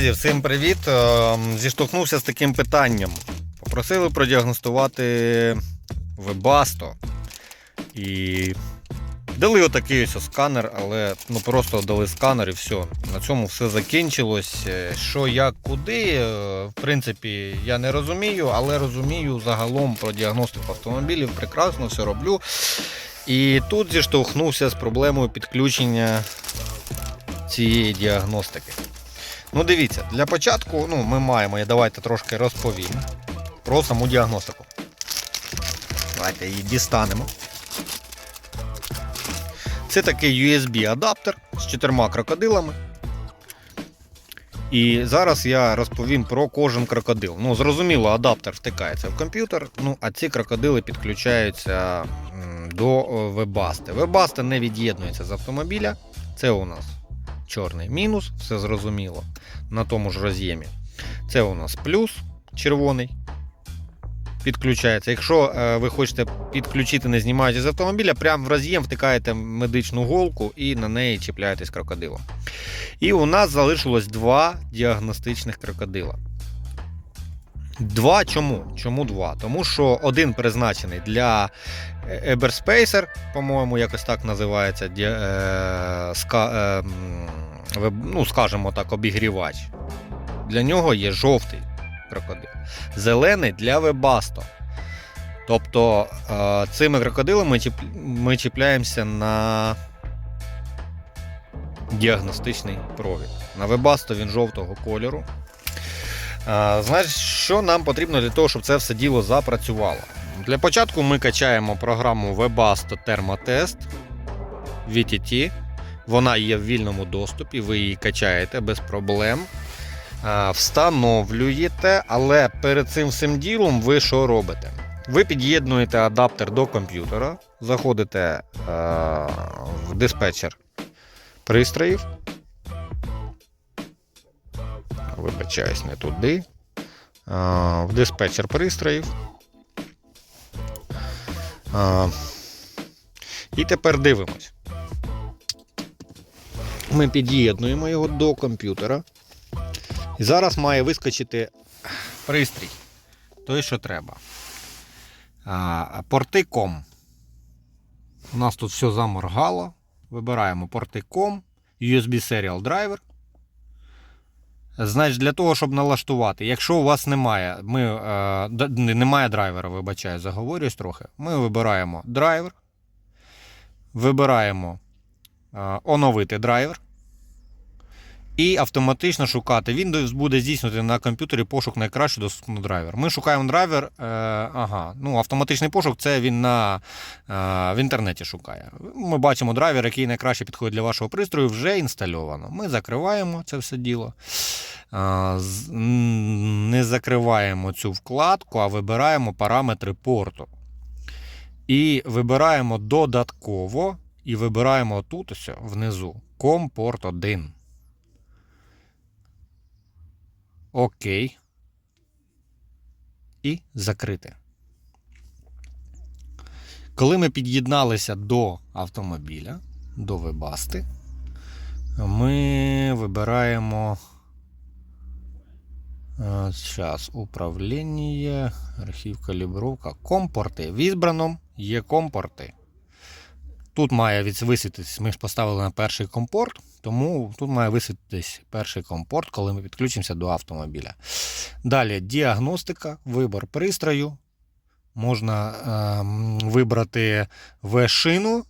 Друзі, всім привіт! Е, Зіштовхнувся з таким питанням. Попросили продіагностувати Webasto. І дали отакий ось сканер, але ну просто дали сканер і все. На цьому все закінчилось. Е, Що, як, куди, е, в принципі, я не розумію, але розумію загалом про діагностику автомобілів. Прекрасно все роблю. І тут зіштовхнувся з проблемою підключення цієї діагностики. Ну, дивіться, для початку ну, ми маємо, я давайте трошки розповім про саму діагностику. Давайте її дістанемо. Це такий USB-адаптер з чотирма крокодилами. І зараз я розповім про кожен крокодил. Ну, зрозуміло, адаптер втикається в комп'ютер, ну, а ці крокодили підключаються до е, вебасти. Вебаста не від'єднується з автомобіля. Це у нас чорний мінус, все зрозуміло, на тому ж роз'ємі. Це у нас плюс червоний. Підключається. Якщо е, ви хочете підключити, не знімаючи з автомобіля, прямо в роз'єм втикаєте медичну голку і на неї чіпляєтесь крокодилом. І у нас залишилось два діагностичних крокодила. Два чому? Чому два? Тому що один призначений для е, Eberspacer, по-моєму, якось так називається. ді- е, ска, е, ну, скажімо так, обігрівач. Для нього є жовтий крокодил. Зелений для Webasto. Тобто е, цими крокодилами ми чіпляємося на діагностичний провід. На Webasto він жовтого кольору. А, Значить, що нам потрібно для того, щоб це все діло запрацювало? Для початку ми качаємо програму Webasto Thermotest VTT. Вона є в вільному доступі, ви її качаєте без проблем. Встановлюєте, але перед цим всім ділом ви що робите? Ви під'єднуєте адаптер до комп'ютера, заходите е, в диспетчер пристроїв. Вибачаюсь, не туди. В диспетчер пристроїв. І тепер дивимось. Ми під'єднуємо його до комп'ютера. І зараз має вискочити пристрій. Той, що треба. А, порти ком. У нас тут все заморгало. Вибираємо порти ком, USB Serial Driver. Значить, для того, щоб налаштувати, якщо у вас немає, ми, е, немає драйвера, вибачаю, заговорюсь трохи. Ми вибираємо драйвер, вибираємо оновити драйвер. І автоматично шукати. Windows буде здійснювати на комп'ютері пошук найкраще доступний драйвер. Ми шукаємо драйвер. Е, ага, ну, автоматичний пошук це він на, е, в інтернеті шукає. Ми бачимо драйвер, який найкраще підходить для вашого пристрою, вже інстальовано. Ми закриваємо це все діло. Е, не закриваємо цю вкладку, а вибираємо параметри порту. І вибираємо додатково, і вибираємо тут ось внизу компорт 1. Окей. І закрити. Коли ми під'єдналися до автомобіля, до вебасти, ми вибираємо зараз управління, архів калібровка, компорти. В ізбраному є компорти. Тут має висвітитись, ми ж поставили на перший компорт, тому тут має висвітитись перший компорт, коли ми підключимося до автомобіля. Далі діагностика, вибор пристрою. Можна ем, вибрати V-шину.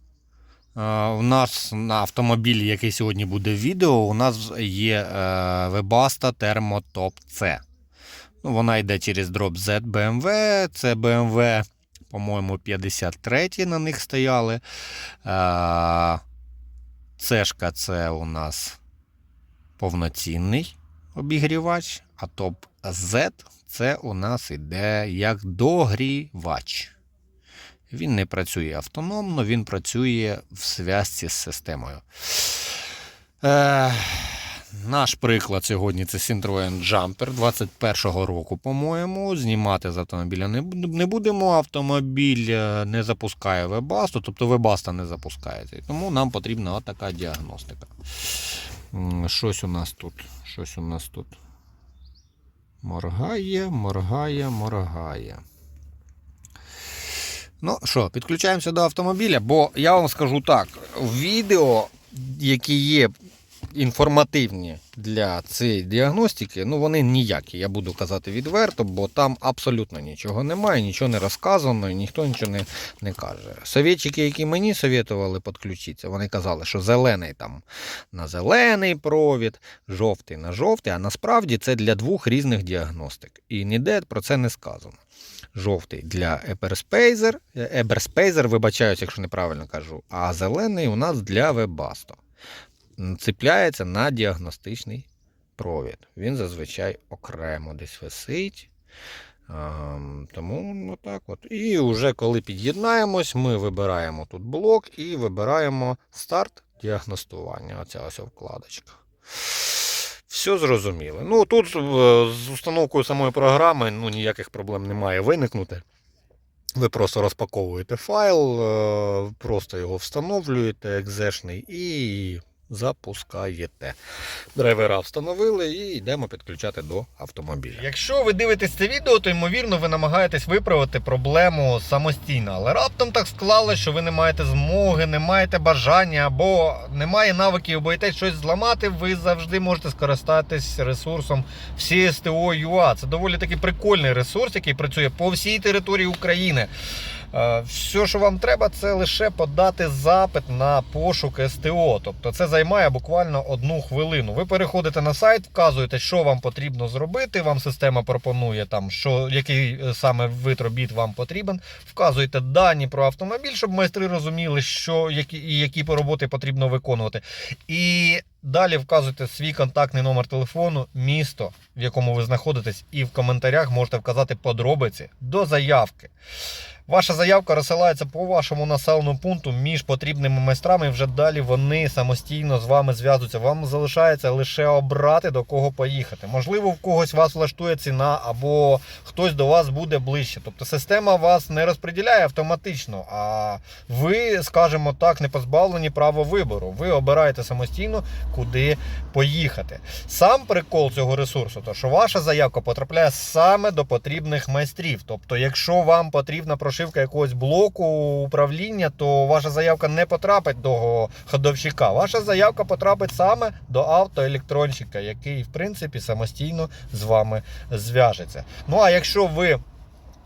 Е, у нас на автомобілі, який сьогодні буде в відео, у нас є е, Webasto Thermotop C. Ну, вона йде через Drop Z BMW, це BMW, по-моєму, 53 на них стояли. Е, Цешка це у нас повноцінний обігрівач, а топ Z це у нас іде як догрівач. Він не працює автономно, він працює в зв'язці з системою. Е, наш приклад сьогодні це Citroen Jumper 21-го року, по-моєму. Знімати з автомобіля не, будемо. Автомобіль е, не запускає Webasto, тобто Webasto не запускається. Тому нам потрібна отака діагностика. Щось у нас тут. Щось у нас тут. Моргає, моргає, моргає. Ну що, підключаємося до автомобіля, бо я вам скажу так: відео, які є інформативні для цієї діагностики, ну вони ніякі, я буду казати відверто, бо там абсолютно нічого немає, нічого не розказано, і ніхто нічого не, не каже. Совєтчики, які мені совєтували підключитися, вони казали, що зелений там на зелений провід, жовтий на жовтий, а насправді це для двох різних діагностик. І ніде про це не сказано. Жовтий для Eberspacer, Eberspacer, вибачаюсь, якщо неправильно кажу, а зелений у нас для Webasto. Цепляється на діагностичний провід. Він зазвичай окремо десь висить. Тому ну так от. І вже коли під'єднаємось, ми вибираємо тут блок і вибираємо старт діагностування. Оця ось вкладочка. Все зрозуміло. Ну тут е, з установкою самої програми ну, ніяких проблем не має виникнути. Ви просто розпаковуєте файл, е, просто його встановлюєте, екзешний, і запускаєте. Драйвера встановили і йдемо підключати до автомобіля. Якщо ви дивитесь це відео, то ймовірно ви намагаєтесь виправити проблему самостійно. Але раптом так склалося, що ви не маєте змоги, не маєте бажання або немає навиків, боїтесь щось зламати, ви завжди можете скористатись ресурсом CSTO.ua. Це доволі таки прикольний ресурс, який працює по всій території України. Е, Все, що вам треба, це лише подати запит на пошук СТО. Тобто це займає буквально одну хвилину. Ви переходите на сайт, вказуєте, що вам потрібно зробити. Вам система пропонує там, що який е, саме вид робіт вам потрібен. Вказуєте дані про автомобіль, щоб майстри розуміли, що які і які роботи потрібно виконувати. І далі вказуєте свій контактний номер телефону, місто, в якому ви знаходитесь, і в коментарях можете вказати подробиці до заявки. Ваша заявка розсилається по вашому населеному пункту між потрібними майстрами. і Вже далі вони самостійно з вами зв'язуються. Вам залишається лише обрати до кого поїхати. Можливо, в когось вас влаштує ціна, або хтось до вас буде ближче. Тобто система вас не розподіляє автоматично, а ви, скажімо так, не позбавлені права вибору. Ви обираєте самостійно, куди поїхати. Сам прикол цього ресурсу, то що ваша заявка потрапляє саме до потрібних майстрів. Тобто, якщо вам потрібна прошивка якогось блоку управління, то ваша заявка не потрапить до ходовщика. Ваша заявка потрапить саме до автоелектронщика, який, в принципі, самостійно з вами зв'яжеться. Ну а якщо ви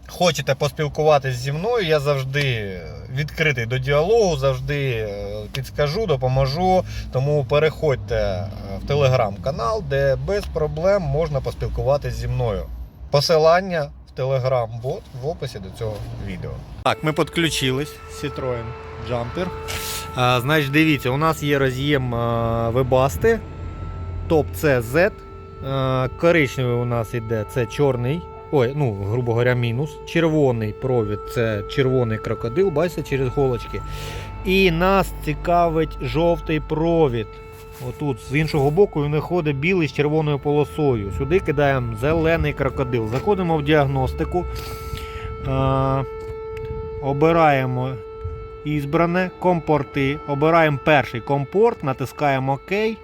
хочете поспілкуватись зі мною, я завжди відкритий до діалогу, завжди е, підскажу, допоможу. Тому переходьте е, в телеграм-канал, де без проблем можна поспілкуватись зі мною. Посилання телеграм-бот в описі до цього відео. Так, ми підключились. Citroen Jumper. А, значить, дивіться, у нас є роз'єм Webasto, топ CZ. А, коричневий у нас йде це чорний. Ой, ну, грубо говоря, мінус. Червоний провід це червоний крокодил, бачите, через голочки. І нас цікавить жовтий провід. Отут з іншого боку він ходить білий з червоною полосою. Сюди кидаємо зелений крокодил. Заходимо в діагностику. Е, обираємо ізбране, компорти. Обираємо перший компорт, натискаємо ОК.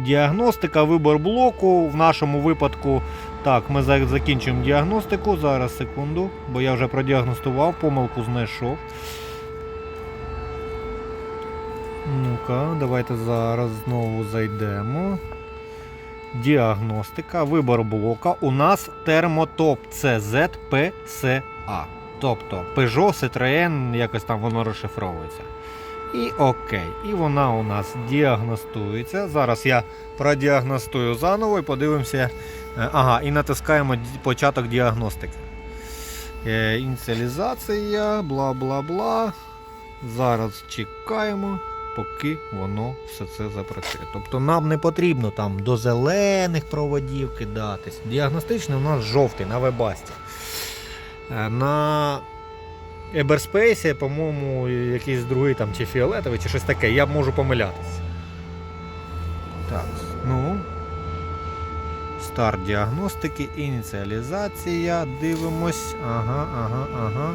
Діагностика, вибор блоку. В нашому випадку, так, ми за- закінчимо діагностику. Зараз секунду, бо я вже продіагностував, помилку знайшов. Ну-ка, давайте зараз знову зайдемо. Діагностика, вибор блока. У нас термотоп CZ PSA. Тобто Peugeot, Citroën, якось там воно розшифровується. І окей. І вона у нас діагностується. Зараз я продіагностую заново і подивимося. Е, Ага, і натискаємо початок діагностики. Е, Ініціалізація, бла бла бла. Зараз чекаємо, поки воно все це запрацює. Тобто нам не потрібно там до зелених проводів кидатись. Діагностичний у нас жовтий на вебасті. Е, На Eberspace, по-моєму, якийсь другий там чи фіолетовий, чи щось таке, я можу помилятися. Так, ну. Старт діагностики, ініціалізація. Дивимось. Ага, ага, ага.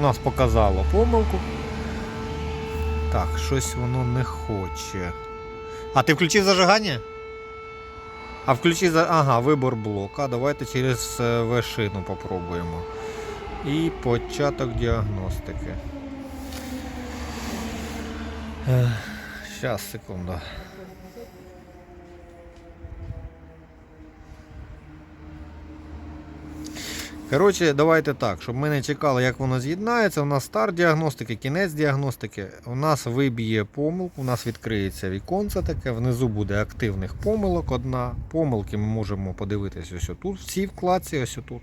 У нас показало помилку. Так, щось воно не хоче. А ти включив зажигання? А включи за. Ага, вибор блока. Давайте через е, V-шину попробуємо. І початок діагностики. Зараз, секунду. Коротше, давайте так, щоб ми не чекали, як воно з'єднається. У нас старт діагностики, кінець діагностики. У нас виб'є помилку, у нас відкриється віконце таке, внизу буде активних помилок одна. Помилки ми можемо подивитися ось тут, в цій вкладці, ось тут.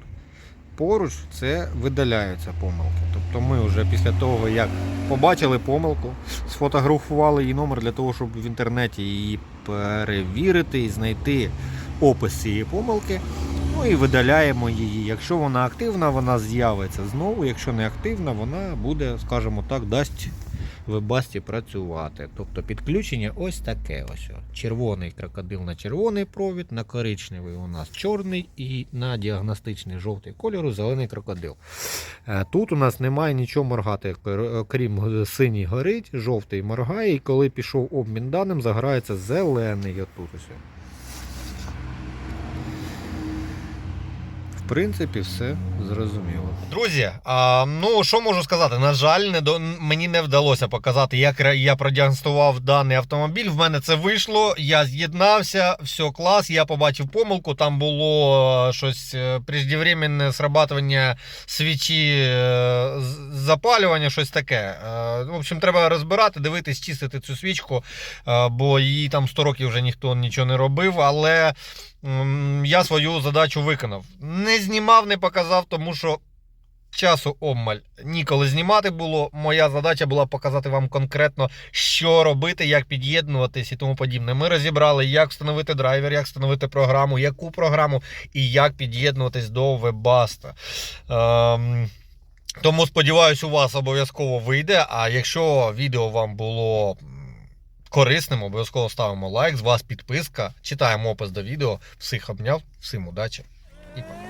Поруч це видаляються помилки. Тобто ми вже після того, як побачили помилку, сфотографували її номер для того, щоб в інтернеті її перевірити і знайти опис цієї помилки. Ну і видаляємо її. Якщо вона активна, вона з'явиться знову. Якщо не активна, вона буде, скажімо так, дасть вебасті працювати. Тобто підключення ось таке. ось. Червоний крокодил на червоний провід, на коричневий у нас чорний і на діагностичний жовтий кольору зелений крокодил. Е, Тут у нас немає нічого моргати, кр- крім синій горить, жовтий моргає, і коли пішов обмін даним, заграється зелений отут ось. Принципі, все зрозуміло. Друзі, а, ну що можу сказати? На жаль, не до мені не вдалося показати, як я продіагностував даний автомобіль. В мене це вийшло. Я з'єднався, все клас. Я побачив помилку. Там було е, щось е, преждевременне срабатування свічі е, запалювання, щось таке. В общем, треба розбирати, дивитись, чистити цю свічку, бо її там 100 років вже ніхто нічого не робив. Але я свою задачу виконав. Не знімав, не показав, тому що. Часу обмаль ніколи знімати було. Моя задача була показати вам конкретно, що робити, як під'єднуватись і тому подібне. Ми розібрали, як встановити драйвер, як встановити програму, яку програму і як під'єднуватись до Webasto. Ем, тому сподіваюся, у вас обов'язково вийде. А якщо відео вам було корисним, обов'язково ставимо лайк. З вас підписка. Читаємо опис до відео. Всіх обняв, всім удачі і пока.